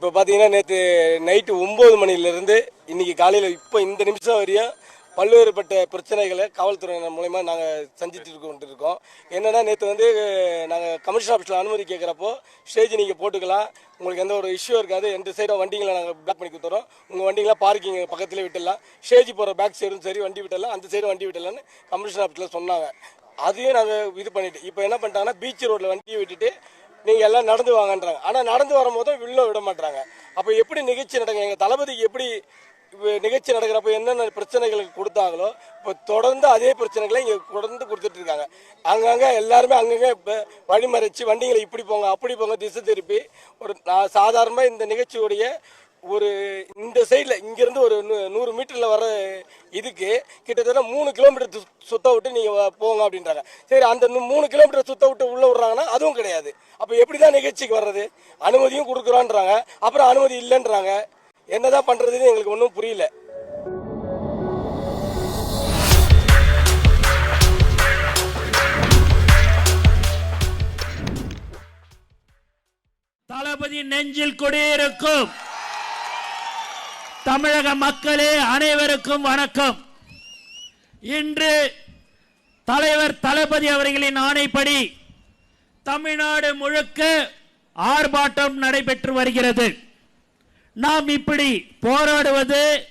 இப்போ பார்த்தீங்கன்னா நேற்று நைட்டு ஒம்பது மணிலேருந்து இன்னைக்கு காலையில் இப்போ இந்த நிமிஷம் வரையும் பல்வேறுபட்ட பிரச்சனைகளை காவல்துறையினர் மூலயமா நாங்கள் சந்தித்து கொண்டு இருக்கோம் என்னென்னா நேற்று வந்து நாங்கள் கமிஷன் ஆஃபீஸில் அனுமதி கேட்குறப்போ ஸ்டேஜ் நீங்கள் போட்டுக்கலாம். உங்களுக்கு எந்த ஒரு இஷ்யூ இருக்காது. எந்த சைடும் வண்டிங்களை நாங்கள் பிளாக் பண்ணி கொடுத்துறோம். உங்கள் வண்டிங்களாம் பார்க்கிங் பக்கத்தில் விட்டுடலாம். ஸ்டேஜ் போகிற பேக் சைடும் சரி வண்டி விட்டுடலாம். அந்த சைடும் வண்டி விட்டுடலாம்னு கமிஷன் ஆஃபீஸில் சொன்னாங்க. அதையும் நாங்கள் இது பண்ணிட்டு இப்போ என்ன பண்ணிட்டாங்கன்னா பீச் ரோட்டில் வண்டியை விட்டுட்டு நீங்கள் எல்லாம் நடந்து வாங்கன்றாங்க. ஆனால் நடந்து வரும்போது உள்ள விட மாட்டாங்க அப்போ எப்படி நிகழ்ச்சி நடங்க எங்கள் தளபதிக்கு எப்படி நிகழ்ச்சி நடக்கிறப்ப என்னென்ன பிரச்சனைகளுக்கு கொடுத்தாங்களோ இப்போ தொடர்ந்து அதே பிரச்சனைகளை இங்கே தொடர்ந்து கொடுத்துட்டு இருக்காங்க. அங்கங்கே எல்லாருமே அங்கங்கே இப்போ வழிமறைச்சு வண்டிகளை இப்படி போங்க அப்படி போங்க திசை திருப்பி ஒரு நான் சாதாரணமாக இந்த நிகழ்ச்சியுடைய ஒரு இந்த சைடில் இங்கேருந்து ஒரு நூறு மீட்டர் இதுக்கு கிட்டத்தட்ட மூணு கிலோமீட்டர் சு- சுத்த விட்டு நீங்கள் போங்க அப்படின்றாங்க. சரி அந்த மூணு கிலோமீட்டர் சுத்த விட்டு உள்ளே விட்றாங்கன்னா அதுவும் கிடையாது. அப்போ எப்படி தான் நிகழ்ச்சிக்கு வர்றது? அனுமதியும் கொடுக்குறோன்றாங்க. அப்புறம் அனுமதி இல்லைன்றாங்க. என்னதான் பண்ணுறதுன்னு எங்களுக்கு ஒன்றும் புரியல. தளபதி நெஞ்சில் குடியிருக்கும். தமிழக மக்களே அனைவருக்கும் வணக்கம். இன்று தலைவர் தளபதி அவர்களின் ஆணைப்படி தமிழ்நாடு முழுக்க ஆர்ப்பாட்டம் நடைபெற்று வருகிறது. நாம் இப்படி போராடுவது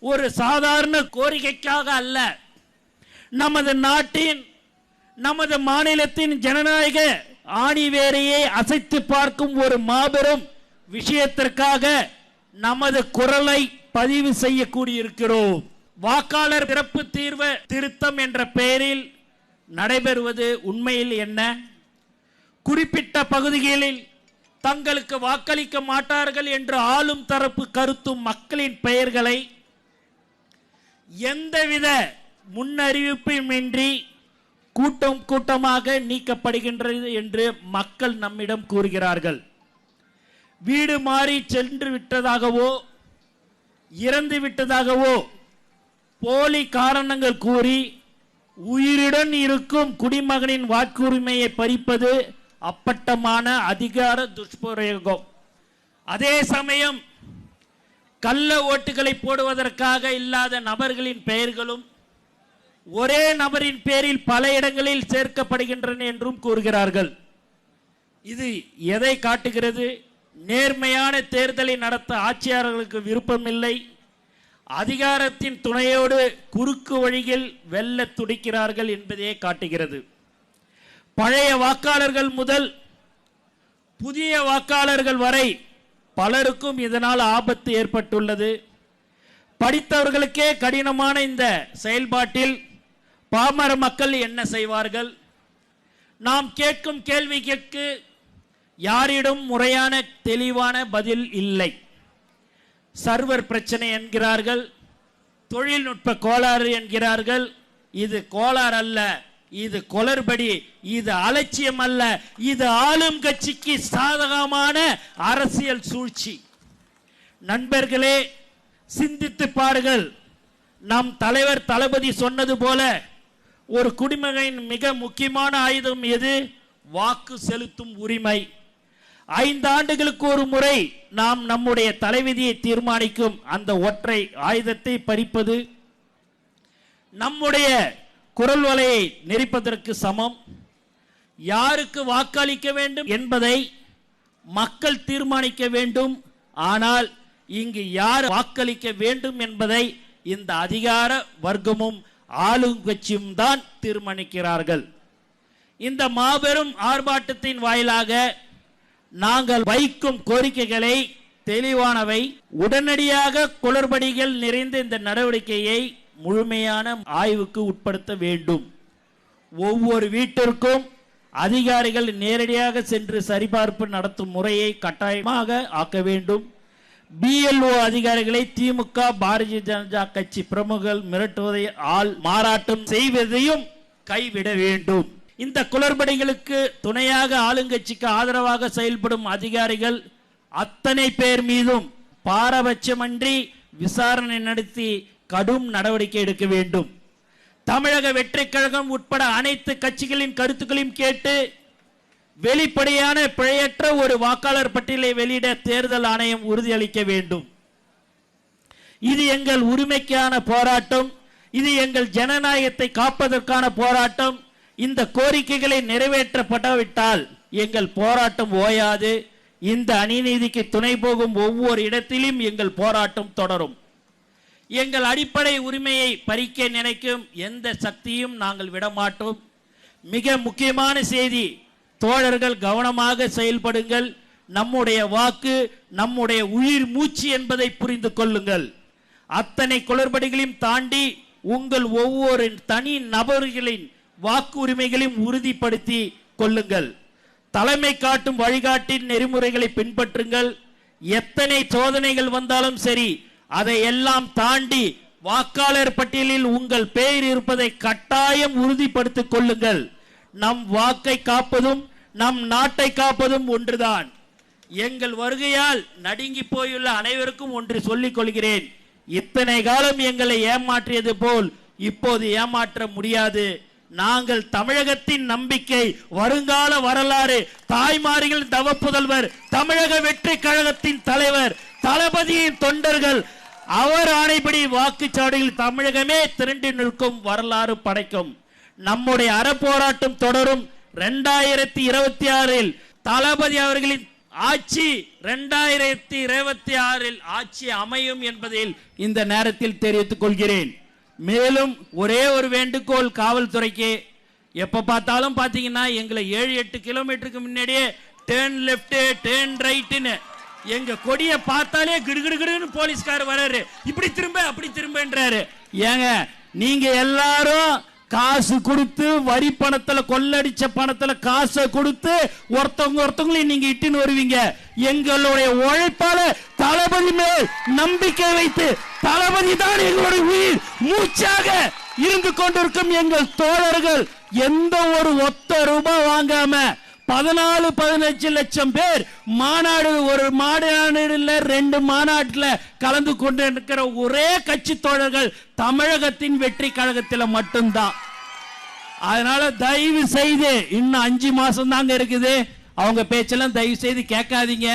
ஒரு சாதாரண கோரிக்கைக்காக அல்ல. நமது நாட்டின் நமது மாநிலத்தின் ஜனநாயக ஆணிவேரையை அசைத்து பார்க்கும் ஒரு மாபெரும் விஷயத்திற்காக நமது குரலை பதிவு செய்யக்கூடியிருக்கிறோம் வாக்காளர் பிறப்பு தீர்வு திருத்தம் என்ற பெயரில் நடைபெறுவது உண்மையில் என்ன? குறிப்பிட்ட பகுதிகளில் தங்களுக்கு வாக்களிக்க மாட்டார்கள் என்று ஆளும் தரப்பு கருத்தும் மக்களின் பெயர்களை எந்தவித முன்னறிவிப்புமின்றி கூட்டம் கூட்டமாக நீக்கப்படுகின்றது என்று மக்கள் நம்மிடம் கூறுகிறார்கள். வீடு மாறி சென்று விட்டதாகவோ இறந்து விட்டதாகவோ போலி காரணங்கள் கூறி உயிருடன் இருக்கும் குடிமகனின் வாக்குரிமையை பறிப்பது அப்பட்டமான அதிகார துஷ்பிரயோகம். அதே சமயம் கள்ள ஓட்டுகளை போடுவதற்காக இல்லாத நபர்களின் பெயர்களும் ஒரே நபரின் பேரில் பல இடங்களில் சேர்க்கப்படுகின்றன என்றும் கூறுகிறார்கள். இது எதை காட்டுகிறது? நேர்மையான தேர்தலை நடத்த ஆட்சியாளர்களுக்கு விருப்பமில்லை. அதிகாரத்தின் துணையோடு குறுக்கு வழியில் வெல்ல துடிக்கிறார்கள் என்பதையே காட்டுகிறது. பழைய வாக்காளர்கள் முதல் புதிய வாக்காளர்கள் வரை பலருக்கும் இதனால் ஆபத்து ஏற்பட்டுள்ளது. படித்தவர்களுக்கே கடினமான இந்த செயல்பாட்டில் பாமர மக்கள் என்ன செய்வார்கள்? நாம் கேட்கும் கேள்விக்கு யாரிடம் முறையான தெளிவான பதில் இல்லை. சர்வர் பிரச்சனை என்கிறார்கள். தொழில்நுட்ப கோளாறு என்கிறார்கள். இது கோளாறு அல்ல இது கொளறுபடி இது அலட்சியம் அல்ல இது ஆளும் கட்சிக்கு சாதகமான அரசியல் சூழ்ச்சி. நண்பர்களே சிந்தித்து பாருங்கள். நம் தலைவர் தளபதி சொன்னது போல ஒரு குடிமகனின் மிக முக்கியமான ஆயுதம் எது? வாக்கு செலுத்தும் உரிமை. ஐந்து ஆண்டுகளுக்கு ஒரு முறை நாம் நம்முடைய தலைவிதியை தீர்மானிக்கும் அந்த ஒற்றை ஆயுதத்தை பறிப்பது நம்முடைய குரல் வலையை நெரிப்பதற்கு சமம். யாருக்கு வாக்களிக்க வேண்டும் என்பதை மக்கள் தீர்மானிக்க வேண்டும். ஆனால் இங்கு யார் வாக்களிக்க வேண்டும் என்பதை இந்த அதிகார வர்க்கமும் ஆளுங்கட்சியும் தான் தீர்மானிக்கிறார்கள். இந்த மாபெரும் ஆர்ப்பாட்டத்தின் வாயிலாக நாங்கள் வைக்கும் கோரிக்கைகளை தெளிவானவை. உடனடியாக குளறுபடிகள் நிறைந்த இந்த நடவடிக்கையை முழுமையான ஆய்வுக்கு உட்படுத்த வேண்டும். ஒவ்வொரு வீட்டிற்கும் அதிகாரிகள் நேரடியாக சென்று சரிபார்ப்பு நடத்தும் முறையை கட்டாயமாக ஆக்க வேண்டும். பிஎல்ஓ அதிகாரிகளை திமுக பாரதிய ஜனதா கட்சி பிரமுகர்கள் மிரட்டுவதை ஆள் மாறாட்டம் செய்வதையும் கைவிட வேண்டும். இந்த குளறுபடிகளுக்கு துணையாக ஆளுங்கட்சிக்கு ஆதரவாக செயல்படும் அதிகாரிகள் அத்தனை பேர் மீதும் பாரபட்சமன்றி விசாரணை நடத்தி கடும் நடவடிக்கை எடுக்க வேண்டும். தமிழக வெற்றிக் கழகம் உட்பட அனைத்து கட்சிகளின் கருத்துக்களையும் கேட்டு வெளிப்படையான பிழையற்ற ஒரு வாக்காளர் பட்டியலை வெளியிட தேர்தல் ஆணையம் உறுதியளிக்க வேண்டும். இது எங்கள் உரிமைக்கான போராட்டம். இது எங்கள் ஜனநாயகத்தை காப்பதற்கான போராட்டம். இந்த கோரிக்கைகளை நிறைவேற்றப்படாவிட்டால் எங்கள் போராட்டம் ஓயாது இந்த அநீதிக்கு துணை போகும் ஒவ்வொரு இடத்திலும் எங்கள் போராட்டம் தொடரும். எங்கள் அடிப்படை உரிமையை பறிக்க நினைக்கும் எந்த சக்தியும் நாங்கள் விடமாட்டோம். மிக முக்கியமான செய்தி தோழர்கள் கவனமாக செயல்படுங்கள். நம்முடைய வாக்கு நம்முடைய உயிர் மூச்சு என்பதை புரிந்து கொள்ளுங்கள். அத்தனை குளறுபடிகளையும் தாண்டி உங்கள் ஒவ்வொரு தனி நபர்களின் வாக்கு உரிமைகளையும் உறுதிப்படுத்தி கொள்ளுங்கள். தலைமை காட்டும் வழிகாட்டின் நெறிமுறைகளை பின்பற்றுங்கள். எத்தனை சோதனைகள் வந்தாலும் சரி அதை எல்லாம் தாண்டி வாக்காளர் பட்டியலில் உங்கள் பெயர் இருப்பதை கட்டாயம் உறுதிப்படுத்திக் கொள்ளுங்கள். நம் வாக்கை காப்பதும் நம் நாட்டை காப்பதும் ஒன்றுதான். எங்கள் வருகையால் நடுங்கி போயுள்ள அனைவருக்கும் ஒன்று சொல்லிக் கொள்கிறேன். இத்தனை காலம் எங்களை ஏமாற்றியது போல் இப்போது ஏமாற்ற முடியாது. நாங்கள் தமிழகத்தின் நம்பிக்கை வருங்கால வரலாறு தாய்மாரிகள் தவப்புதல்வர் தமிழக வெற்றி கழகத்தின் தலைவர் தளபதியின் தொண்டர்கள் அவர் ஆணைப்படி வாக்குச்சாவடியில் தமிழகமே திரண்டு நிற்கும் வரலாறு படைக்கும். நம்முடைய அறப்போராட்டம் தொடரும் ரெண்டாயிரத்தி இருபத்தி ஆறில் தளபதி அவர்களின் ஆட்சி ரெண்டாயிரத்தி இருபத்தி ஆறில் ஆட்சி அமையும் என்பதில் இந்த நேரத்தில் தெரிவித்துக் கொள்கிறேன். மேலும் ஒரே ஒரு வேண்டுகோள் காவல்துறைக்கு. எப்ப பார்த்தாலும் பாத்தீங்கன்னா எங்களை ஏழு எட்டு கிலோமீட்டருக்கு முன்னாடியே டேர்ன் லெஃப்ட்டு டேர்ன் ரைட்டுன்னு எங்க கொடியை பார்த்தாலே கிடுகிடுகிடுன்னு போலீஸ்கார் வர்றாரு இப்படி திரும்ப அப்படி திரும்பன்றாரு. ஏங்க நீங்க எல்லாரும் காசு கொடுத்து வரி பணத்துல கொள்ளடிச்ச பணத்துல காசை கொடுத்து ஒருத்தவங்க ஒருத்தவங்களையும் நீங்க இட்டுன்னு வருவீங்க. எங்களுடைய உழைப்பால தளபதி மேல் நம்பிக்கை வைத்து தளபதி தான் எங்களுடைய உயிர். மூச்சாக இருந்து கொண்டிருக்கும் எங்கள் தோழர்கள் எந்த ஒரு ஒத்த ரூபாய் வாங்காம பதினாலு பதினஞ்சு லட்சம் பேர் மாநாடு ஒரு மாநாடுல ரெண்டு மாநாட்டில் கலந்து கொண்டு இருக்கிற ஒரே கட்சி தோழர்கள் தமிழகத்தின் வெற்றி கழகத்தில் மட்டும்தான். அதனால தயவு செய்து இன்னும் அஞ்சு மாசம் தாங்க இருக்குது. அவங்க பேச்செல்லாம் தயவு செய்து கேட்காதீங்க.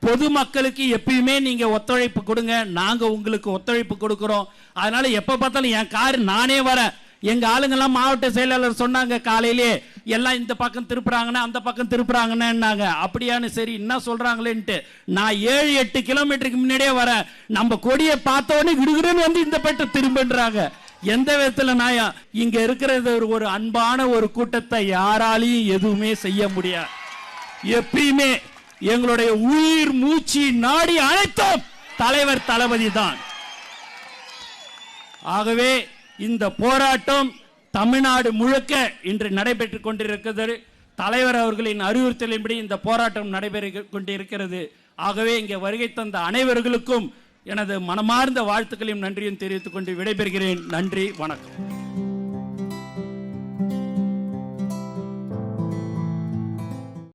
பொதுமக்களுக்கு எப்பயுமே நீங்க ஒத்துழைப்பு கொடுங்க. நாங்க உங்களுக்கு ஒத்துழைப்பு கொடுக்கிறோம். அதனால எப்ப பார்த்தாலும் என் கார் நானே வரேன். எங்க ஆளுங்கெல்லாம் மாவட்ட செயலாளர் சொன்னாங்க காலையிலே எல்லாம் இந்த பக்கம் திருப்புறாங்கன்னா அந்த பக்கம் திருப்புறாங்கன்னாங்க. அப்படியான்னு சரி என்ன சொல்றாங்களேன்ட்டு நான் ஏழு எட்டு கிலோமீட்டருக்கு முன்னாடியே வரேன். நம்ம கொடியை பார்த்த விடுகிறேன்னு வந்து இந்த பெட்டை திரும்புன்றாங்க. எந்த விதத்துல நாயா? இங்க இருக்கிறது ஒரு- ஒரு அன்பான ஒரு கூட்டத்தை யாராலையும் எதுவுமே செய்ய முடியாது. எப்பயுமே எங்களுடைய உயிர் மூச்சு நாடி அனைத்தும் தலைவர் தளபதி தான். ஆகவே இந்த போராட்டம் தமிழ்நாடு முழுக்க இன்று நடைபெற்றுக் கொண்டிருக்கிறது. தலைவர் அவர்களின் அறிவுறுத்தலின்படி இந்த போராட்டம் நடைபெற கொண்டிருக்கிறது. ஆகவே இங்கே வருகை தந்த அனைவர்களுக்கும் எனது மனமார்ந்த வாழ்த்துக்களையும் நன்றியும் தெரிவித்துக் கொண்டு விடைபெறுகிறேன். நன்றி வணக்கம்.